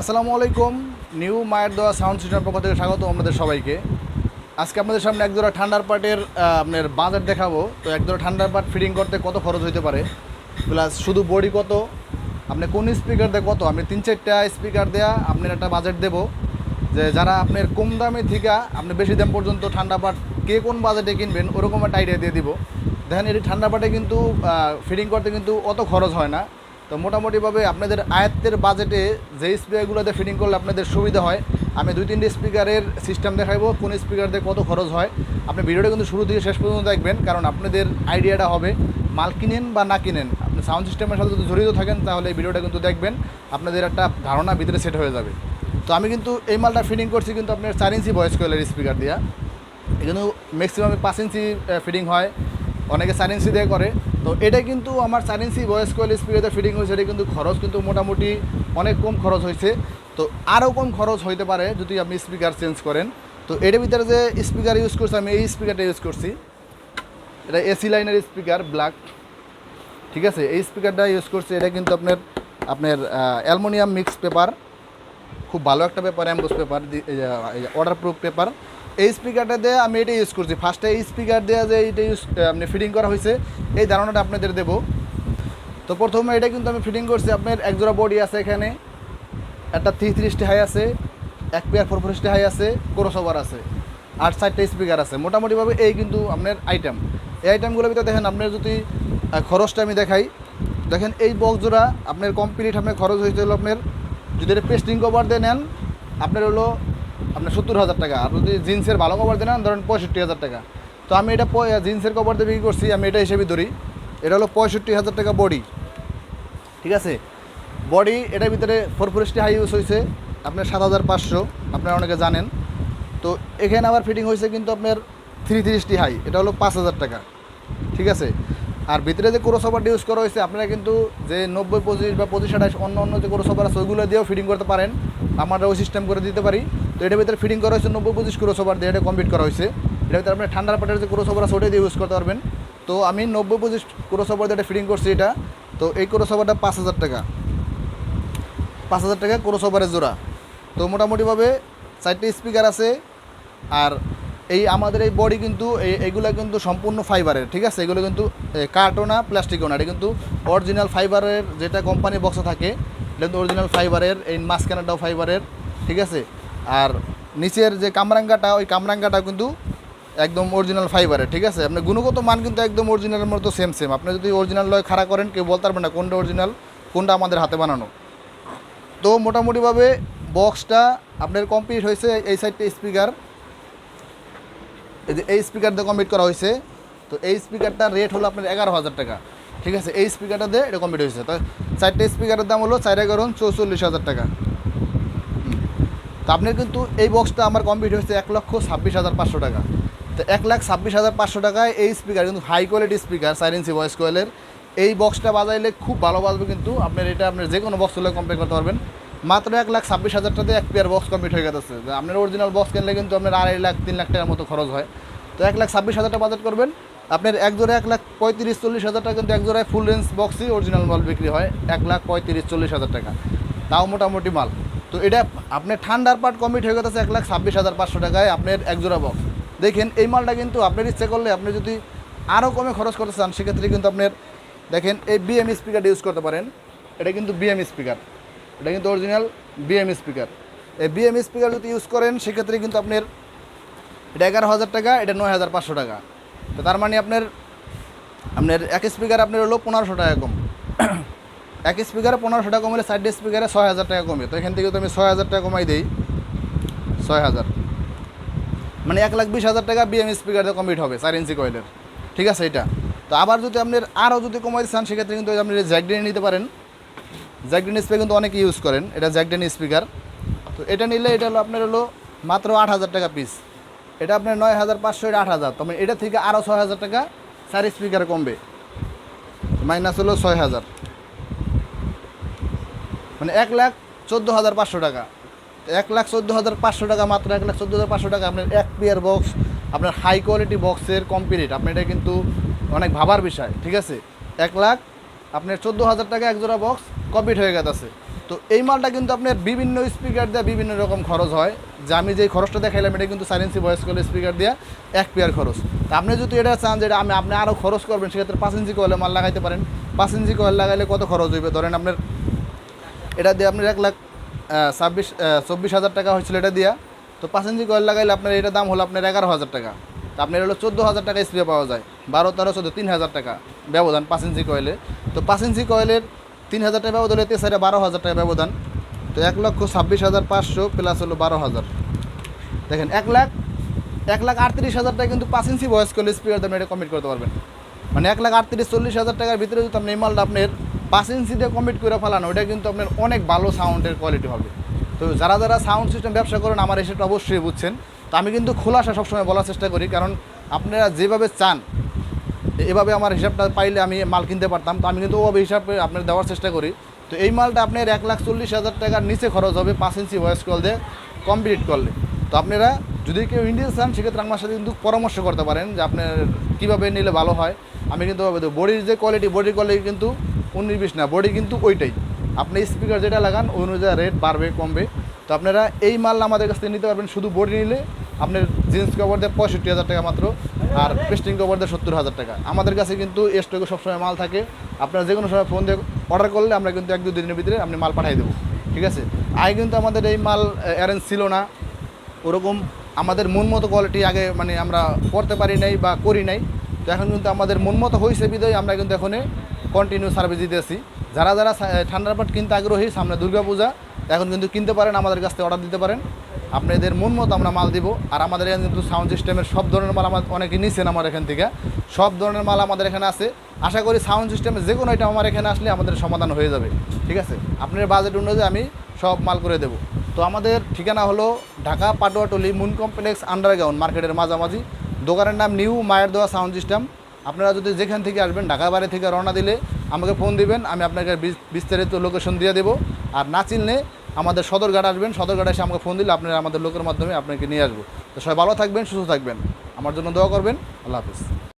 আসসালামু আলাইকুম নিউ মায়ের দোয়া সাউন্ড সিস্টেম পক্ষ থেকে স্বাগত আপনাদের সবাইকে। আজকে আপনাদের সামনে একজোড়া ঠান্ডার পার্টের আহ, আপনার বাজেট দেখাবো। তো এক একজোড়া ঠান্ডার পার্ট ফিটিং করতে কত খরচ হতে পারে? প্লাস শুধু বডি কত? আপনি কোন স্পিকার দিয়ে কত? আমি তিন চারটা স্পিকার দেয়া আপনার একটা বাজেট দেবো। যে যারা আপনার কম দামে থেকে আপনি বেশি দাম পর্যন্ত ঠান্ডা পাট কে কোন বাজেটে কিনবেন ওরকম একটা আইডিয়া দিয়ে দিব। দেখেন এটি ঠান্ডা পাটে কিন্তু ফিটিং করতে কিন্তু অত খরচ হয় না। তো মোটামুটিভাবে আপনাদের আয়ত্তের বাজেটে যে স্পিকারগুলোতে ফিটিং করলে আপনাদের সুবিধা হয়, আমি দুই তিনটে স্পিকারের সিস্টেম দেখাবো কোন স্পিকার দিয়ে কত খরচ হয়। আপনি ভিডিওটা কিন্তু শুরু থেকে শেষ পর্যন্ত দেখবেন, কারণ আপনাদের আইডিয়াটা হবে মাল কিনেন বা না কিনেন। আপনি সাউন্ড সিস্টেমের সাথে যদি জড়িত থাকেন, তাহলে এই ভিডিওটা কিন্তু দেখবেন, আপনাদের একটা ধারণা ভিতরে সেট হয়ে যাবে। তো আমি কিন্তু এই মালটা ফিটিং করছি কিন্তু আপনার চার ইঞ্চি ভয়েস কোয়েলের স্পিকার দিয়া। কিন্তু ম্যাক্সিমাম পাঁচ ইঞ্চি ফিটিং হয়। অনেকে ইঞ্চি দিয়ে করে। তো এটা কিন্তু আমার ইঞ্চি ভয়েস কোয়েল স্পিকারতে ফিটিং হয়েছে, এটা কিন্তু খরচ কিন্তু মোটামুটি অনেক কম খরচ হয়েছে। তো আরও কম খরচ হইতে পারে যদি আপনি স্পিকার চেঞ্জ করেন। তো এটার ভিতরে যে স্পিকার ইউজ করছি, আমি এই স্পিকারটা ইউজ করছি। এটা এসি লাইনের স্পিকার ব্ল্যাক ঠিক আছে? এই স্পিকারটা ইউজ করছি, এটা কিন্তু আপনার আপনার অ্যালমোনিয়াম মিক্স পেপার খুব ভালো একটা paper emboss paper waterproof paper এই স্পিকারটা দিয়ে আমি এটা ইউজ করছি। ফার্স্টে এই স্পিকার দিয়ে যে এইটা ইউজ আপনি ফিটিং করা হয়েছে, এই ধারণাটা আপনাদের দেবো। তো প্রথমে এটা কিন্তু আমি ফিটিং করছি, আপনার একজোড়া বডি আছে এখানে, একটা থ্রি থ্রিস্টি হাই আছে, এক পেয়ার ফোর ফোরিস্টি হাই আছে ক্রোসওভার আছে, আর চারটে স্পিকার আছে। মোটামুটিভাবে এই কিন্তু আপনার আইটেম এই আইটেমগুলোর ভিতরে দেখেন, আপনার যদি খরচটা আমি দেখাই, দেখেন এই বক্স জোড়া আপনার কমপ্লিট আপনার খরচ হয়েছে হলো আপনার, যদি এটা পেস্টিং কভার দিয়ে নেন, আপনার হলো আপনার সত্তর হাজার টাকা। আর যদি জিন্সের ভালো কভার দেন ধরেন পঁয়ষট্টি হাজার টাকা। তো আমি এটা জিন্সের কভার দিয়ে বিক্রি করছি, আমি এটা হিসেবে ধরি। এটা হলো পঁয়ষট্টি হাজার টাকা বডি ঠিক আছে? বডি এটার ভিতরে ফোর ফোরেস্টি হাই ইউজ হয়েছে, আপনার সাত হাজার পাঁচশো, আপনারা অনেকে জানেন। তো এখানে আবার ফিটিং হয়েছে কিন্তু আপনার থ্রি থ্রিস্টি হাই এটা হলো পাঁচ হাজার টাকা। ঠিক আছে? আর ভিতরে যে ক্রোসওভারটা ইউজ করা হয়েছে, আপনারা কিন্তু যে নব্বই পঁচিশ বা পঁচিশ আঠাশ অন্য অন্য যে ক্রোসওভার আছে, ওইগুলো দিয়েও ফিটিং করতে পারেন। আমরা ওই সিস্টেম করে দিতে পারি। তো এটার ভিতরে ফিটিং করা হয়েছে নব্বই পঁচিশ ক্রোসওভার দিয়ে এটা কমপ্লিট করা হয়েছে। এটার ভিতরে আপনার ঠান্ডার পাটের যে ক্রোসওভার আছে, ওটাই দিয়ে ইউজ করতে পারবেন। তো আমি নব্বই পঁচিশ ক্রোসওভার দিয়ে এটা ফিটিং করছি এটা। তো এই ক্রোসওভারটা পাঁচ হাজার টাকা। পাঁচ হাজার টাকা ক্রোসওভারের জোড়া। তো মোটামুটিভাবে চারটে স্পিকার আছে। আর এই আমাদের এই বডি কিন্তু এইগুলো কিন্তু সম্পূর্ণ ফাইবারের ঠিক আছে? এগুলো কিন্তু কার্টও না প্লাস্টিকও না এটা কিন্তু অরিজিনাল ফাইবারের যেটা কোম্পানি বক্সে থাকে, এটা কিন্তু অরিজিনাল ফাইবারের এই মাঝখানাটাও ফাইবারের ঠিক আছে? আর নিচের যে কামরাঙ্গাটা, ওই কামরাঙ্গাটাও কিন্তু একদম অরিজিনাল ফাইবারের ঠিক আছে? আপনার গুণগত মান কিন্তু একদম অরিজিনালের মতো সেম সেম আপনি যদি অরিজিনাল লয় খাড়া করেন, কেউ বলতে পারবেন না কোনটা অরিজিনাল কোনটা আমাদের হাতে বানানো। তো মোটামুটিভাবে বক্সটা আপনার কমপ্লিট হয়েছে এই সাইডটা স্পিকার এই যে এই স্পিকার দিয়ে কমপ্লিট করা হয়েছে। তো এই স্পিকারটার রেট হলো আপনার এগারো হাজার টাকা, ঠিক আছে? এই স্পিকারটা দিয়ে এটা কমপ্লিট হয়েছে। তো চারটে স্পিকারের দাম হলো চার এগারো চৌচল্লিশ হাজার টাকা। তো আপনার কিন্তু এই বক্সটা আমার কমপ্লিট হয়েছে এক লক্ষ ছাব্বিশ হাজার পাঁচশো টাকা। তো এক লাখ ছাব্বিশ হাজার পাঁচশো টাকায় এই স্পিকার কিন্তু হাই কোয়ালিটি স্পিকার সাইলেন্সি ভয়েস কোয়েলের এই বক্সটা বাজাইলে খুব ভালো বাজবে কিন্তু আপনার এটা আপনার যে কোনো বক্স হলে কমপ্লিট করতে পারবেন। মাত্র এক লাখ ছাব্বিশ হাজার টাকাতে এক পেয়ার বক্স কমপ্লিট হয়ে গেছে। আপনার অরিজিনাল বক্স কিনলে কিন্তু আপনার আড়াই লাখ, তিন লাখ টাকার মতো খরচ হয়। তো এক লাখ ছাব্বিশ হাজার টাকা বাজেট করবেন। আপনার এক জোড়া এক লাখ পঁয়ত্রিশ, চল্লিশ হাজার টাকা কিন্তু এক জোড়ায় ফুল রেঞ্জ বক্সই অরিজিনাল মাল বিক্রি হয়। এক লাখ পঁয়ত্রিশ, চল্লিশ হাজার টাকা। তাও মোটামুটি মাল। তো এটা আপনার ঠান্ডার পার্ট কমপ্লিট হয়ে গেছে এক লাখ ছাব্বিশ হাজার পাঁচশো টাকায় আপনার এক জোড়া বক্স দেখেন, এই মালটা কিন্তু আপনার ইচ্ছে করলে আপনি যদি আরও কমে খরচ করতে চান, সেক্ষেত্রে কিন্তু আপনার, দেখেন, এই বিএম স্পিকার ইউজ করতে পারেন। এটা কিন্তু বিএম স্পিকার এটা কিন্তু অরিজিনাল বিএম স্পিকার এই বিএম স্পিকার যদি ইউজ করেন, সেক্ষেত্রে কিন্তু আপনার, এটা এগারো হাজার টাকা, এটা নয় হাজার পাঁচশো টাকা। তো তার মানে আপনার আপনার এক স্পিকার আপনার হলো পনেরোশো টাকা কম। এক স্পিকারে পনেরোশো টাকা কমলে সাইড স্পিকারে ছয় হাজার টাকা কমে। তো এখান থেকে তো আমি ছয় হাজার টাকা কমাই দিই। ছয় হাজার। মানে এক লাখ বিশ হাজার টাকা বিএম স্পিকার দিয়ে কমপ্লিট হবে চার ইঞ্চি কয়েলের ঠিক আছে এটা? তো আবার যদি আপনার আরও যদি কমাই চান, সেক্ষেত্রে কিন্তু আপনি জ্যাকডেন নিতে পারেন জ্যাকডেন স্পিকার কিন্তু অনেকে ইউজ করেন, এটা জ্যাকডেন স্পিকার তো এটা নিলে এটা হলো আপনার হলো মাত্র আট হাজার টাকা পিস এটা আপনার নয় হাজার পাঁচশো, এটা আট হাজার। তবে এটা থেকে আরও ছয় হাজার টাকা চার স্পিকার কমবে। মাইনাস হলো ছয় হাজার। মানে এক লাখ চোদ্দ হাজার পাঁচশো টাকা। এক লাখ চোদ্দ হাজার পাঁচশো টাকা মাত্র, এক লাখ চোদ্দ হাজার পাঁচশো টাকা আপনার এক পেয়ার বক্স আপনার হাই কোয়ালিটি বক্সের কমপ্লিট আপনি এটা কিন্তু অনেক ভাবার বিষয়, ঠিক আছে? এক লাখ, আপনার চোদ্দ হাজার টাকা এক জোড়া বক্স কমপ্লিট হয়ে গেছে। তো এই মালটা কিন্তু আপনার বিভিন্ন স্পিকার দিয়ে বিভিন্ন রকম খরচ হয়। যে আমি যেই খরচটা দেখাইলাম, এটা কিন্তু সাইলেন্সি ভয়েস কল স্পিকার দিয়ে এক পেয়ার খরচ। তা আপনি যদি এটা চান যে আমি, আপনি আরও খরচ করবেন, সেক্ষেত্রে পাঁচ ইঞ্চি কয়েলে মাল লাগাইতে পারেন। পাঁচ ইঞ্চি কয়েল লাগাইলে কত খরচ হইবে? ধরেন আপনার এটা দিয়ে আপনার এক লাখ ছাব্বিশ চব্বিশ হাজার টাকা হয়েছিল এটা দিয়া। তো ইঞ্চি কয়েল লাগাইলে আপনার এটা দাম হলো আপনার এগারো হাজার টাকা। তা আপনার হলো চোদ্দ হাজার টাকা স্প্রে পাওয়া যায়। বারো, তেরো, চোদ্দ, তিন হাজার টাকা ব্যবধান পাঁচ কয়েলে। তো পাঁচ কয়েলের তিন হাজার টাকা ব্যবধান হলে তেসারে বারো হাজার টাকা ব্যবধান। তো এক লক্ষ ছাব্বিশ হাজার পাঁচশো প্লাস হলো বারো হাজার। দেখেন, এক লাখ এক লাখ আটত্রিশ হাজার টাকা কিন্তু পাঁচ ইঞ্চি ভয়েস কল স্পিকার দামে এটা কমিট করতে পারবেন। মানে এক লাখ আটত্রিশ, চল্লিশ হাজার টাকার ভিতরে যদি আপনি এই মালটা আপনার পাঁচ ইঞ্চি দিয়ে কমিট করে ফেলান, ওটা কিন্তু আপনার অনেক ভালো সাউন্ডের কোয়ালিটি হবে। তো যারা যারা সাউন্ড সিস্টেম ব্যবসা করেন, আমার এসেটা অবশ্যই বুঝছেন। তো আমি কিন্তু খোলাসা সবসময় বলার চেষ্টা করি, কারণ আপনারা যেভাবে চান, এভাবে আমার হিসাবটা পাইলে আমি মাল কিনতে পারতাম। তো আমি কিন্তু ওভাবে হিসাব আপনার দেওয়ার চেষ্টা করি। তো এই মালটা আপনার এক লাখ চল্লিশ হাজার টাকার নিচে খরচ হবে পাঁচ ইঞ্চি ভয়েস কল দিয়ে কমপ্লিট করলে। তো আপনারা যদি কেউ ইন্ডিয়ান চান, সেক্ষেত্রে আমার সাথে কিন্তু পরামর্শ করতে পারেন যে আপনার কীভাবে নিলে ভালো হয়। আমি কিন্তু বডির যে কোয়ালিটি বডির কোয়ালিটি কিন্তু উনিশ বিশ না বডি কিন্তু ওইটাই। আপনি স্পিকার যেটা লাগান, ওই অনুযায়ী রেট বাড়বে, কমবে। তো আপনারা এই মাল আমাদের কাছ থেকে নিতে পারবেন, শুধু বডি নিলে। আপনার জিন্স কভার দেয় পঁয়ষট্টি হাজার টাকা মাত্র, আর পেস্টিং কভার দেয় সত্তর হাজার টাকা। আমাদের কাছে কিন্তু স্টকে সবসময় মাল থাকে। আপনারা যে কোনো সময় ফোন দিয়ে অর্ডার করলে আমরা কিন্তু এক দু দিনের ভিতরে আপনি মাল পাঠিয়ে দেবো। ঠিক আছে? আগে কিন্তু আমাদের এই মাল অ্যারেঞ্জ ছিল না। ওরকম আমাদের মন মতো কোয়ালিটি আগে মানে আমরা করতে পারি নাই বা করি নাই। তো এখন কিন্তু আমাদের মন মতো হয়েছে বিদায় আমরা কিন্তু এখন কন্টিনিউ সার্ভিস দিতেছি যারা যারা ঠান্ডার পাট কিনতে আগ্রহী, সামনে দুর্গাপূজা এখন কিন্তু কিনতে পারেন, আমাদের কাছ থেকে অর্ডার দিতে পারেন। আপনাদের মন মতো আমরা মাল দিব। আর আমাদের এখানে কিন্তু সাউন্ড সিস্টেমের সব ধরনের মাল আমার অনেকে নিছেন আমার এখান থেকে। সব ধরনের মাল আমাদের এখানে আছে। আশা করি সাউন্ড সিস্টেমের যে কোনো আইটেম আমার এখানে আসলে আমাদের সমাধান হয়ে যাবে। ঠিক আছে? আপনার বাজেট অনুযায়ী আমি সব মাল করে দেবো। তো আমাদের ঠিকানা হলো Dhaka Patuatuli moon complex underground মার্কেটের মাঝামাঝি। দোকানের নাম নিউ মায়ের দোয়া সাউন্ড সিস্টেম আপনারা যদি যেখান থেকে আসবেন, ঢাকা বাড়ি থেকে রওনা দিলে আমাকে ফোন দিবেন, আমি আপনাকে বিস- বিস্তারিত লোকেশন দিয়ে দেবো। আর না চিনলে আমাদের সদরঘাট আসবেন, সদরঘাট এসে আমাকে ফোন দিলে আপনারা আমাদের লোকের মাধ্যমে আপনাকে নিয়ে আসব। তো সবাই ভালো থাকবেন, সুস্থ থাকবেন। আমার জন্য দোয়া করবেন। আল্লাহ হাফিজ।